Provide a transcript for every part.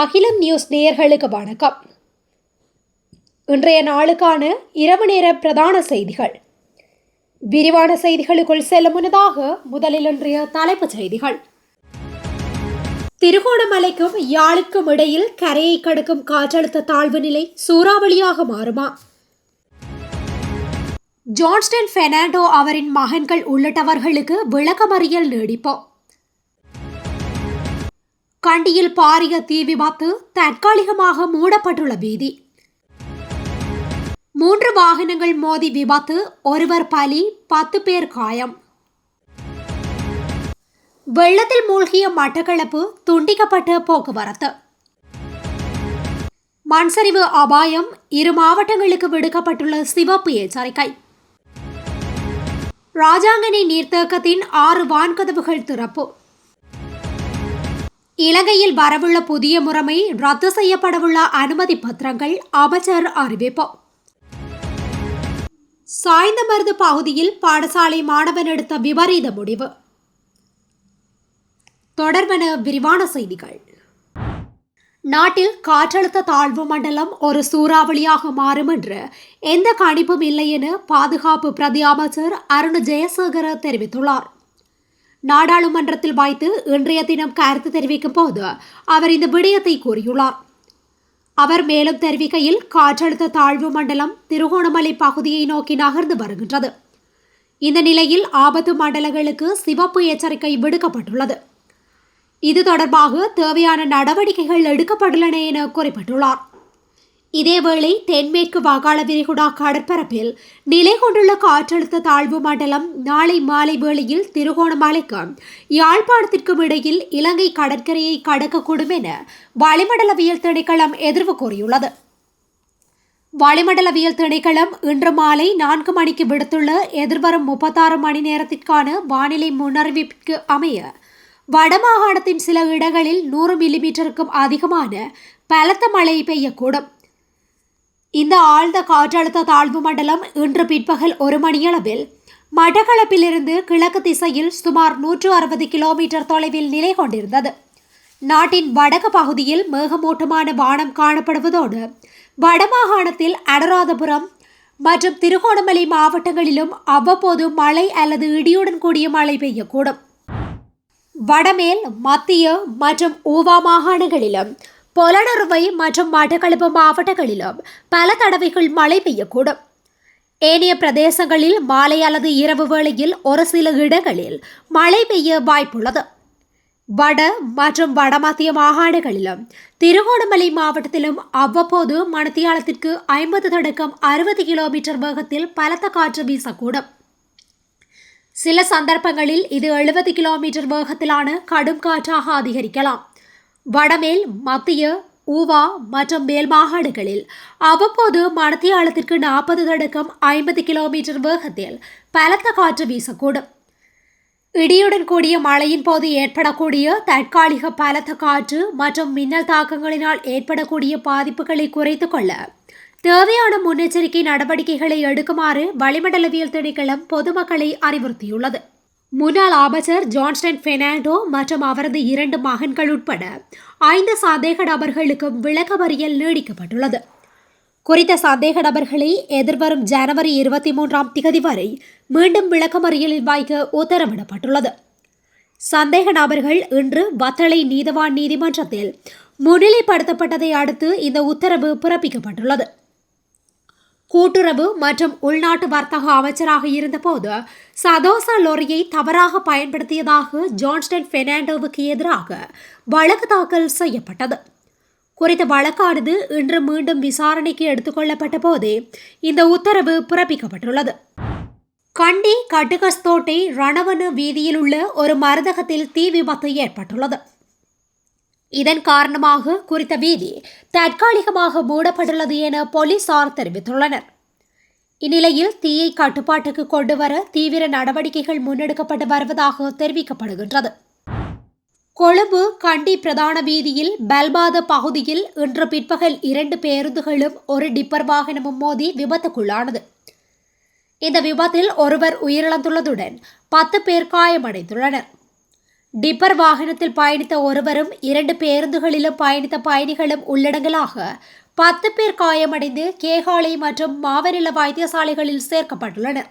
அகிலம் நியூஸ் நேயர்களுக்கு வணக்கம். இன்றைய நாளுக்கான இரவு நேர பிரதான செய்திகள். விரிவான செய்திகளுக்குள் செல்ல முன்னதாக முதலில் இன்றைய தலைப்புச் செய்திகள். திருகோணமலைக்கும் யாழுக்கும் இடையில் கரையை கடக்கும் காற்றழுத்த தாழ்வு நிலை சூறாவளியாக மாறுமா? ஜான்ஸ்டன் பெர்னாண்டோ அவரின் மகன்கள் உள்ளிட்டவர்களுக்கு விளக்கமறியல் நீடிப்போம். கண்டியில் பாரிய தீ விபத்து தற்காலிகமாக மூடப்பட்டுள்ள வீதி மூன்று வாகனங்கள் மோதி விபத்து ஒருவர் பலி பத்து பேர் காயம். வெள்ளத்தில் மூழ்கிய மட்டக்களப்பு துண்டிக்கப்பட்ட போக்குவரத்து. மண்சரிவு அபாயம் இரு மாவட்டங்களுக்கு விடுக்கப்பட்டுள்ள சிவப்பு எச்சரிக்கை. ராஜாங்கனை நீர்த்தேக்கத்தின் ஆறு வான்கதவுகள் திறப்பு. இலங்கையில் வரவுள்ள புதிய முறைமை ரத்து செய்யப்படவுள்ள அனுமதி பத்திரங்கள் அமைச்சர் அறிவிப்பு. சாய்ந்தமருது பகுதியில் பாடசாலை மாணவன் எடுத்த விபரீத முடிவு. தொடர்பென விரிவான செய்திகள். நாட்டில் காற்றழுத்த தாழ்வு மண்டலம் ஒரு சூறாவளியாக மாறும் என்று எந்த கணிப்பும் இல்லை என பாதுகாப்பு பிரதி அமைச்சர் அருண் ஜெயசேகர தெரிவித்துள்ளார். நாடாளுமன்றத்தில் வைத்து இன்றைய தினம் கருத்து தெரிவிக்கும் போது அவர் இந்த விடயத்தை கூறியுள்ளார். அவர் மேலும் தெரிவிக்கையில் காற்றழுத்த தாழ்வு மண்டலம் திருகோணமலை பகுதியை நோக்கி நகர்ந்து வருகின்றது. இந்த நிலையில் ஆபத்து மண்டலங்களுக்கு சிவப்பு எச்சரிக்கை விடுக்கப்பட்டுள்ளது. இது தொடர்பாக தேவையான நடவடிக்கைகள் எடுக்கப்பட்டுள்ளன என குறிப்பிட்டுள்ளார். இதேவேளை தென்மேற்கு வங்காள விரிகுடா கடற்பரப்பில் நிலை கொண்டுள்ள காற்றழுத்த தாழ்வு மண்டலம் நாளை மாலை வேளையில் திருகோணமலைக்கும் யாழ்ப்பாணத்திற்கும் இடையில் இலங்கை கடற்கரையை கடக்கக்கூடும் என வளிமண்டலவியல் திணைக்களம் எதிர்வு கூறியுள்ளது. வளிமண்டலவியல் திணைக்களம் இன்று மாலை நான்கு மணிக்கு விடுத்துள்ள எதிர்வரும் முப்பத்தாறு மணி நேரத்திற்கான வானிலை முன்னறிவிப்புக்கு அமைய வடமாகாணத்தின் சில இடங்களில் நூறு மில்லிமீட்டருக்கும் அதிகமான பலத்த மழை பெய்யக்கூடும். இந்த ஆழ்ந்த காற்றழுத்த தாழ்வு மண்டலம் இன்று பிற்பகல் ஒரு மணியளவில் மட்டக்களப்பிலிருந்து கிழக்கு திசையில் சுமார் நூற்று அறுபது கிலோமீட்டர் தொலைவில் நிலை கொண்டிருந்தது. நாட்டின் வடக்கு பகுதியில் மேகமூட்டமான வானம் காணப்படுவதோடு வடமாகாணத்தில் அனுராதபுரம் மற்றும் திருகோணமலை மாவட்டங்களிலும் அவ்வப்போது மழை அல்லது இடியுடன் கூடிய மழை பெய்யக்கூடும். வடமேல் மத்திய மற்றும் ஊவா மாகாணங்களிலும் பொலனறுவை மற்றும் மட்டக்களப்பு மாவட்டங்களிலும் பல தடவைகள் மழை பெய்யக்கூடும். ஏனைய பிரதேசங்களில் மாலை அல்லது இரவு வேளையில் ஒரு சில இடங்களில் மழை பெய்ய வாய்ப்புள்ளது. வட மற்றும் வடமத்திய மாகாணங்களிலும் திருகோணமலை மாவட்டத்திலும் அவ்வப்போது மணத்தியாலத்திற்கு ஐம்பது தொடக்கம் அறுபது கிலோமீட்டர் வேகத்தில் பலத்த காற்று வீசக்கூடும். சில சந்தர்ப்பங்களில் இது எழுபது கிலோமீட்டர் வேகத்திலான கடும் காற்றாக அதிகரிக்கலாம். வடமேல் மத்திய ஊவா மற்றும் மேல் மாகாணங்களில் அவ்வப்போது மணத்தியாலத்திற்கு நாற்பது தடுக்கம் ஐம்பது கிலோமீட்டர் வேகத்தில் பலத்த காற்று வீசக்கூடும். இடியுடன் கூடிய மழையின் போது ஏற்படக்கூடிய தற்காலிக பலத்த காற்று மற்றும் மின்னல் தாக்கங்களினால் ஏற்படக்கூடிய பாதிப்புகளை குறைத்து கொள்ள தேவையான முன்னெச்சரிக்கை நடவடிக்கைகளை எடுக்குமாறு வளிமண்டலவியல் திணைக்களம் பொதுமக்களை அறிவுறுத்தியுள்ளது. முன்னாள் அமைச்சர் ஜான்ஸ்டன் பெர்னாண்டோ மற்றும் அவரது இரண்டு மகன்கள் உட்பட ஐந்து சந்தேக நபர்களுக்கும் விளக்கமறியல் நீடிக்கப்பட்டுள்ளது. குறித்த சந்தேக நபர்களை எதிர்வரும் ஜனவரி இருபத்தி மூன்றாம் திகதி வரை மீண்டும் விளக்கமறியலில் வைக்க உத்தரவிடப்பட்டுள்ளது. சந்தேக நபர்கள் இன்று வத்தளை நீதவான் நீதிமன்றத்தில் முன்னிலைப்படுத்தப்பட்டதை அடுத்து இந்த உத்தரவு பிறப்பிக்கப்பட்டுள்ளது. கூட்டுறவு மற்றும் உள்நாட்டு வர்த்தக அமைச்சராக இருந்தபோது சதோசா லொரியை தவறாக பயன்படுத்தியதாக ஜான்ஸ்டன் பெர்னாண்டோவுக்கு எதிராக வழக்கு தாக்கல் செய்யப்பட்டது. குறித்த வழக்கானது இன்று மீண்டும் விசாரணைக்கு எடுத்துக்கொள்ளப்பட்ட போதே இந்த உத்தரவு பிறப்பிக்கப்பட்டுள்ளது. கண்டி கட்டுகஸ்தோட்டை ரணவன வீதியில் உள்ள ஒரு மருந்தகத்தில் தீ விபத்து ஏற்பட்டுள்ளது. இதன் காரணமாக குறித்த வீதி தற்காலிகமாக மூடப்பட்டுள்ளது என போலீசார் தெரிவித்துள்ளனர். இந்நிலையில் தீயை கட்டுப்பாட்டுக்கு கொண்டு வர தீவிர நடவடிக்கைகள் முன்னெடுக்கப்பட்டு வருவதாக தெரிவிக்கப்படுகின்றது. கொழும்பு கண்டி பிரதான வீதியில் பல்பாத பகுதியில் இன்று பிற்பகல் இரண்டு பேருந்துகளும் ஒரு டிப்பர் வாகனமும் மோதி விபத்துக்குள்ளானது. இந்த விபத்தில் ஒருவர் உயிரிழந்துள்ளதுடன் பத்து பேர் காயமடைந்துள்ளனர். டிப்பர் வாகனத்தில் பயணித்த ஒருவரும் இரண்டு பேருந்துகளிலும் பயணித்த பயணிகளும் உள்ளடங்கலாக பத்து பேர் காயமடைந்து கேகாலை மற்றும் மாவனில வைத்தியசாலைகளில் சேர்க்கப்பட்டுள்ளனர்.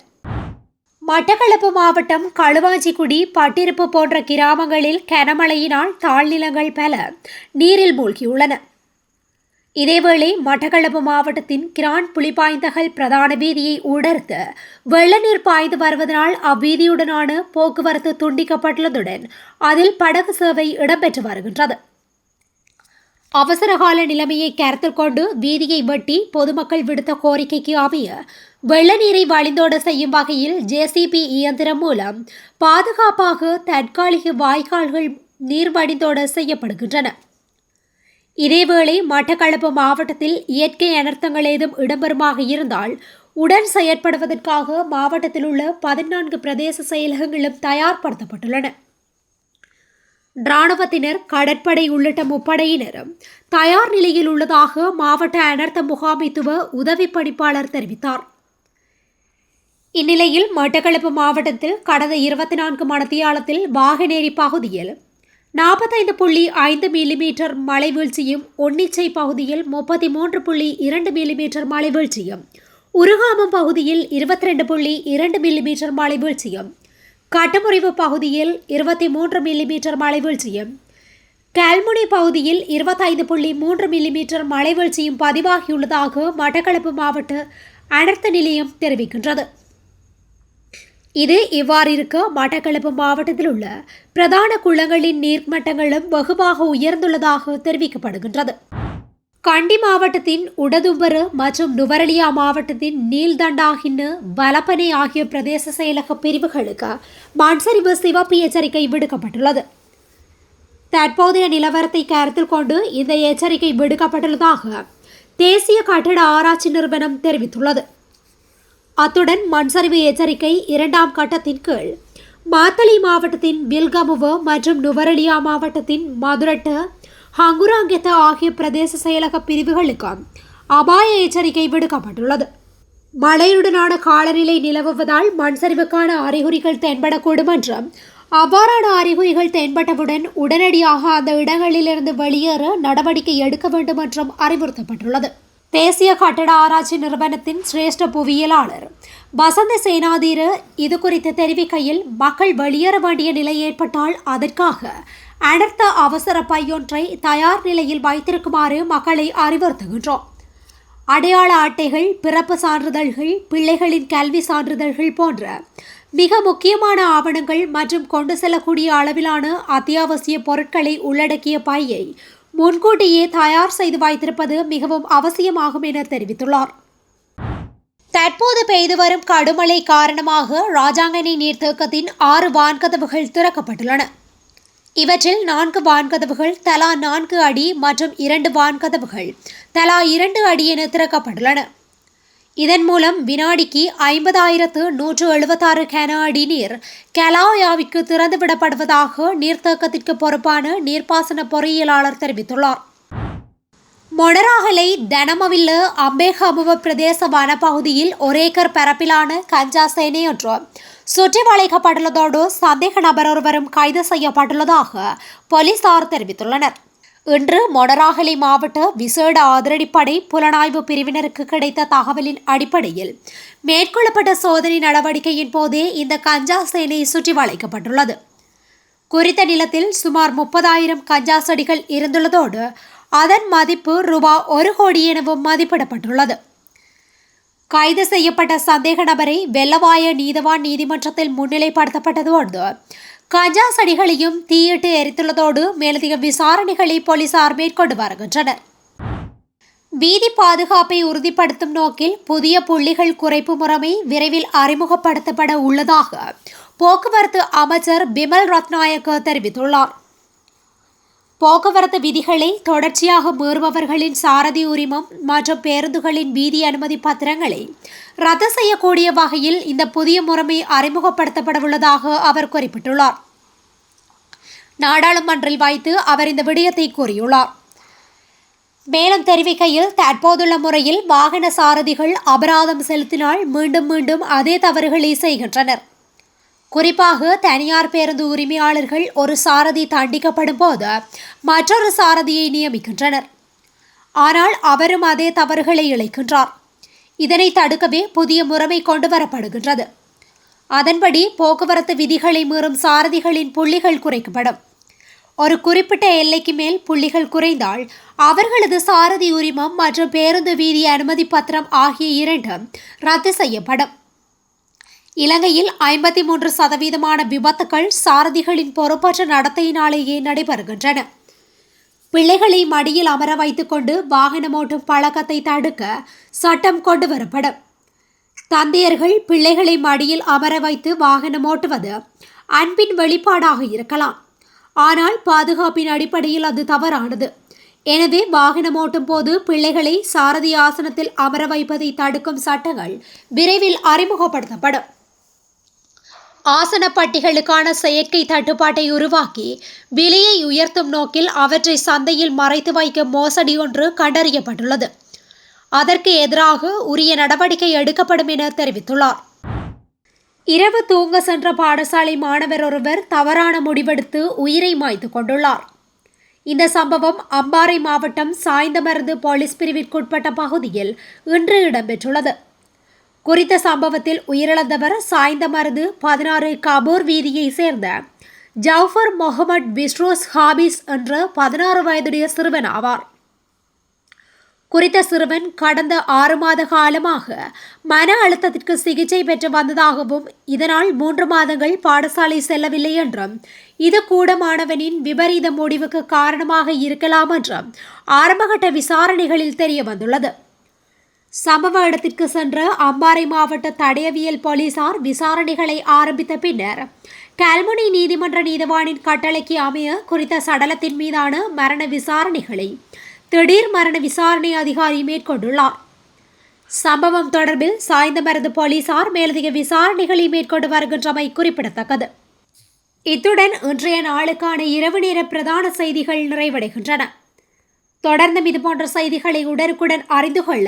மட்டக்களப்பு மாவட்டம் களுவாஞ்சிக்குடி பட்டிருப்பு போன்ற கிராமங்களில் கனமழையினால் தாழ்நிலங்கள் பல. நீரில் மூழ்கியுள்ளன. இதேவேளை மட்டக்களப்பு மாவட்டத்தின் கிரான் புலிபாய்ந்தகல் பிரதான வீதியை உடர்த்து வெள்ளநீர் பாய்ந்து வருவதனால் அவ்வீதியுடனான போக்குவரத்து துண்டிக்கப்பட்டுள்ளதுடன் அதில் படகு சேவை இடம்பெற்று வருகின்றது. அவசரகால நிலைமையை கருத்தில் கொண்டு வீதியை வெட்டி பொதுமக்கள் விடுத்த கோரிக்கைக்கு அமைய வெள்ள நீரை வழிந்தோட செய்யும் வகையில் ஜேசிபி இயந்திரம் மூலம் பாதுகாப்பாக தற்காலிக வாய்க்கால்கள் நீர் வழிந்தோட செய்யப்படுகின்றன. இதேவேளை மட்டக்களப்பு மாவட்டத்தில் இயற்கை அனர்த்தங்கள் ஏதும் இடம்பெறுமாக இருந்தால் உடன் செயற்படுவதற்காக மாவட்டத்தில் உள்ள பதினான்கு பிரதேச செயலகங்களும் தயார்படுத்தப்பட்டுள்ளன. இராணுவத்தினர் கடற்படை உள்ளிட்ட முப்படையினரும் தயார் நிலையில் உள்ளதாக மாவட்ட அனர்த்த முகாமைத்துவ உதவி பணிப்பாளர் தெரிவித்தார். இந்நிலையில் மட்டக்களப்பு மாவட்டத்தில் கடந்த இருபத்தி நான்கு மணத்தியாலத்தில் வாகனேரி பகுதியில் நாற்பத்தைந்து புள்ளி ஐந்து மில்லிமீட்டர் மழை வீழ்ச்சியும் ஒன்னிச்சை பகுதியில் முப்பத்தி மூன்று புள்ளி இரண்டு மில்லிமீட்டர் மழை வீழ்ச்சியும் உருகாமம் பகுதியில் இருபத்தி ரெண்டு புள்ளி இரண்டு மில்லிமீட்டர் மழை வீழ்ச்சியும் கட்டமுறிவு பகுதியில் இருபத்தி மூன்று மில்லிமீட்டர் மழை வீழ்ச்சியும் கல்முனை பகுதியில் இருபத்தைந்து புள்ளி மூன்று மில்லிமீட்டர் மழை வீழ்ச்சியும் பதிவாகியுள்ளதாக மட்டக்களப்பு மாவட்ட அனர்த்த நிலையம் தெரிவிக்கின்றது. இது இவ்வாறு இருக்க மட்டக்களப்பு மாவட்டத்தில் உள்ள பிரதான குளங்களின் நீர்மட்டங்களும் வெகுவாக உயர்ந்துள்ளதாக தெரிவிக்கப்படுகின்றது. கண்டி மாவட்டத்தின் உடதும்பரு மற்றும் நுவரலியா மாவட்டத்தின் நீல்தண்டாகின்னு வலப்பனை ஆகிய பிரதேச செயலக பிரிவுகளுக்கு மண்சரிவு சிவப்பு எச்சரிக்கை விடுக்கப்பட்டுள்ளது. தற்போதைய நிலவரத்தை கருத்தில் கொண்டு இந்த எச்சரிக்கை விடுக்கப்பட்டுள்ளதாக தேசிய கட்டட ஆராய்ச்சி நிறுவனம் தெரிவித்துள்ளது. அத்துடன் மண்சரிவு எச்சரிக்கை இரண்டாம் கட்டத்தின் கீழ். மாத்தளை மாவட்டத்தின் பில்கமுவ மற்றும் நுவரலியா மாவட்டத்தின் மதுரட்டு ஹங்குராங்கெத்த ஆகிய பிரதேச செயலக பிரிவுகளுக்கு அபாய எச்சரிக்கை விடுக்கப்பட்டுள்ளது. மழையுடனான காலநிலை நிலவுவதால் மண்சரிவுக்கான அறிகுறிகள் தென்படக்கூடும் என்றும் அவ்வாறான அறிகுறிகள் தென்பட்டவுடன் உடனடியாக அந்த இடங்களிலிருந்து வெளியேற நடவடிக்கை எடுக்க வேண்டும் என்றும் அறிவுறுத்தப்பட்டுள்ளது. தேசிய கட்டட ஆராய்ச்சி நிறுவனத்தின் சிரேஷ்ட புவியியலாளர். வசந்த சேனாதீர இது குறித்து தெரிவிக்கையில் மக்கள் வெளியேற வேண்டிய நிலை ஏற்பட்டால் அதற்காக அனர்த்த அவசர பையொன்றை தயார் நிலையில் வைத்திருக்குமாறு மக்களை அறிவுறுத்துகின்றோம். அடையாள அட்டைகள் பிறப்பு சான்றிதழ்கள் பிள்ளைகளின் கல்வி சான்றிதழ்கள் போன்ற மிக முக்கியமான ஆவணங்கள் மற்றும் கொண்டு செல்லக்கூடிய அளவிலான அத்தியாவசிய பொருட்களை உள்ளடக்கிய பையை முன்கூட்டியே தயார் செய்து வைத்திருப்பது மிகவும் அவசியமாகும் என தெரிவித்துள்ளார். தற்போது பெய்து வரும் கடுமழை காரணமாக ராஜாங்கனி நீர்த்தேக்கத்தின் ஆறு வான்கதவுகள் திறக்கப்பட்டுள்ளன. இவற்றில் நான்கு வான்கதவுகள் தலா நான்கு அடி மற்றும் இரண்டு வான்கதவுகள் தலா இரண்டு அடி என திறக்கப்பட்டுள்ளன. இதன் மூலம் வினாடிக்கு ஐம்பதாயிரத்து நூற்று எழுபத்தாறு கன அடி நீர் கலாயாவிற்கு திறந்துவிடப்படுவதாக நீர்த்தேக்கத்திற்கு பொறுப்பான நீர்ப்பாசன பொறியியலாளர் தெரிவித்துள்ளார். மொடராகலை தனமவில்ல அம்பேகமுவ பிரதேச வனப்பகுதியில் ஒரேக்கர் பரப்பிலான கஞ்சா சேனையொன்று சுற்றி வளைக்கப்பட்டுள்ளதோடு சந்தேக நபர் ஒருவரும் கைது செய்யப்பட்டுள்ளதாக போலீசார் தெரிவித்துள்ளனர். இன்று மொடராகலை மாவட்ட விசேட அதிரடிப்படை புலனாய்வு பிரிவினருக்கு கிடைத்த தகவலின் அடிப்படையில் மேற்கொள்ளப்பட்ட சோதனை நடவடிக்கையின் போதே இந்த கஞ்சா சேனை சுற்றி வளைக்கப்பட்டுள்ளது. குறித்த நிலத்தில் சுமார் முப்பதாயிரம் கஞ்சா செடிகள் இருந்துள்ளதோடு அதன் மதிப்பு ரூபா ஒரு கோடி எனவும் மதிப்பிடப்பட்டுள்ளது. கைது செய்யப்பட்ட சந்தேக நபரை வெள்ளவாய நீதவான் நீதிமன்றத்தில் முன்னிலைப்படுத்தப்பட்டதோடு கஞ்சா செடிகளையும் தீயிட்டு எரித்துள்ளதோடு மேலதிக விசாரணைகளை போலீசார் மேற்கொண்டு வருகின்றனர். வீதி பாதுகாப்பை உறுதிப்படுத்தும் நோக்கில் புதிய புள்ளிகள் குறைப்பு முறைமை விரைவில் அறிமுகப்படுத்தப்பட உள்ளதாக போக்குவரத்து அமைச்சர் பிமல் ரத்நாயக்க தெரிவித்துள்ளார். போக்குவரத்து விதிகளை தொடர்ச்சியாக மீறுபவர்களின் சாரதி உரிமம் மற்றும் பேருந்துகளின் வீதி அனுமதி பத்திரங்களை ரத்து செய்யக்கூடிய வகையில் இந்த புதிய முறைமை அறிமுகப்படுத்தப்பட உள்ளதாக அவர் குறிப்பிட்டுள்ளார். நாடாளுமன்றில் வைத்து அவர் இந்த விடயத்தை கூறியுள்ளார். மேலும் தெரிவிக்கையில் தற்போதுள்ள முறையில் வாகன சாரதிகள் அபராதம் செலுத்தினால் மீண்டும் மீண்டும் அதே தவறுகளை செய்கின்றனர். குறிப்பாக தனியார் பேருந்து உரிமையாளர்கள் ஒரு சாரதி தண்டிக்கப்படும் போது மற்றொரு சாரதியை நியமிக்கின்றனர். ஆனால் அவரும் அதே தவறுகளை இழைக்கின்றார். இதனை தடுக்கவே புதிய முறைமை கொண்டு வரப்படுகின்றது அதன்படி போக்குவரத்து விதிகளை மீறும் சாரதிகளின் புள்ளிகள் குறைக்கப்படும். ஒரு குறிப்பிட்ட எல்லைக்கு மேல் புள்ளிகள் குறைந்தால் அவர்களது சாரதி உரிமம் மற்றும் பேருந்து வீதி அனுமதி பத்திரம் ஆகிய இரண்டும் ரத்து செய்யப்படும். இலங்கையில் ஐம்பத்தி மூன்று சதவீதமான விபத்துக்கள் சாரதிகளின் பொறுப்பற்ற நடத்தையினாலேயே நடைபெறுகின்றன. பிள்ளைகளை மடியில் அமர வைத்துக்கொண்டு வாகனம் ஓட்டும் பழக்கத்தை தடுக்க சட்டம் கொண்டு வரப்படும் தந்தையர்கள் பிள்ளைகளை மடியில் அமர வைத்து வாகனம் ஓட்டுவது அன்பின் வெளிப்பாடாக இருக்கலாம். ஆனால் பாதுகாப்பின் அடிப்படையில் அது தவறானது. எனவே வாகனம் ஓட்டும் போது பிள்ளைகளை சாரதி ஆசனத்தில் அமர வைப்பதை தடுக்கும் சட்டங்கள் விரைவில் அறிமுகப்படுத்தப்படும். ஆசனப்பட்டிகளுக்கான செயற்கை தட்டுப்பாட்டை உருவாக்கி விலையை உயர்த்தும் நோக்கில் அவற்றை சந்தையில் மறைத்து வைக்க மோசடி ஒன்று கண்டறியப்பட்டுள்ளது. அதற்கு எதிராக உரிய நடவடிக்கை எடுக்கப்படும் என தெரிவித்துள்ளார். இரவு தூங்க சென்ற பாடசாலை மாணவர் ஒருவர் தவறான முடிவெடுத்து உயிரை மாய்த்து கொண்டுள்ளார். இந்த சம்பவம் அம்பாறை மாவட்டம் சாய்ந்தமருந்து போலீஸ் பிரிவிற்குட்பட்ட பகுதியில் இன்று இடம்பெற்றுள்ளது. குறித்த சம்பவத்தில் உயிரிழந்தவர் சாய்ந்தமருது பதினாறு கபூர் வீதியை சேர்ந்த ஜவுஃபர் முகமது பிஸ்ரோஸ் ஹாபிஸ் என்ற பதினாறு வயதுடைய சிறுவன் ஆவார். குறித்த சிறுவன் கடந்த ஆறு மாத காலமாக மன அழுத்தத்திற்கு சிகிச்சை பெற்று வந்ததாகவும் இதனால் மூன்று மாதங்கள் பாடசாலை செல்லவில்லை என்றும் இது கூட மாணவனின் விபரீத முடிவுக்கு காரணமாக இருக்கலாம் என்றும் ஆரம்பகட்ட விசாரணைகளில் தெரிய வந்துள்ளது சம்பவ இடத்திற்கு சென்ற அம்பாறை மாவட்ட தடயவியல் போலீசார் விசாரணைகளை ஆரம்பித்த பின்னர் கல்முனை நீதிமன்ற நீதிவானின் கட்டளைக்கு அமைய குறித்த சடலத்தின் மீதான மரண விசாரணைகளை திடீர் மரண விசாரணை அதிகாரி மேற்கொண்டுள்ளார். சம்பவம் தொடர்பில் சாய்ந்தமரது போலீசார் மேலதிக விசாரணைகளை மேற்கொண்டு வருகின்றமை குறிப்பிடத்தக்கது. இத்துடன் இன்றைய நாளுக்கான இரவு நேர பிரதான செய்திகள் நிறைவடைகின்றன. தொடர்ந்தும் இதுபோன்ற செய்திகளை உடனுக்குடன் அறிந்து கொள்ள